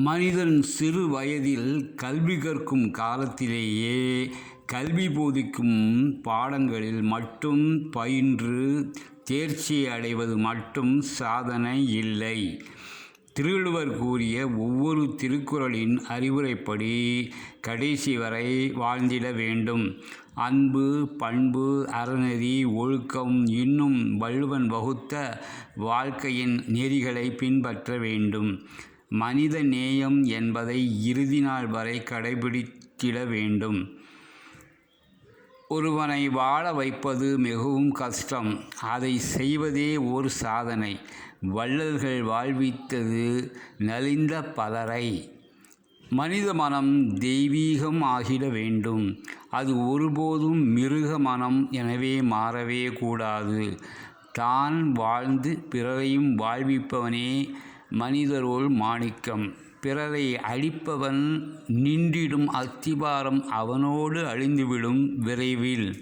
மனிதன் சிறு வயதில் கல்வி கற்கும் காலத்திலேயே கல்வி போதிக்கும் பாடங்களில் மட்டும் பயின்று தேர்ச்சி அடைவது மட்டும் சாதனை இல்லை. திருவள்ளுவர் கூறிய ஒவ்வொரு திருக்குறளின் அறிவுரைப்படி கடைசி வரை வாழ்ந்திட வேண்டும். அன்பு பண்பு அறநெறி ஒழுக்கம் இன்னும் வள்ளுவன் வகுத்த வாழ்க்கையின் நெறிகளை பின்பற்ற வேண்டும். மனித நேயம் என்பதை இறுதி நாள் வரை கடைபிடித்திட வேண்டும். ஒருவனை வாழ வைப்பது மிகவும் கஷ்டம். அதை செய்வதே ஒரு சாதனை. வள்ளல்கள் வாழ்வித்தது நலிந்த பலரை. மனித மனம் தெய்வீகம் ஆகிட வேண்டும். அது ஒருபோதும் மிருக மனம் எனவே மாறவே கூடாது. தான் வாழ்ந்து பிறரையும் வாழ்விப்பவனே மனிதரோள் மாணிக்கம். பிறரை அழிப்பவன் நின்றிடும் அஸ்திபாரம் அவனோடு அழிந்துவிடும் விரைவில்.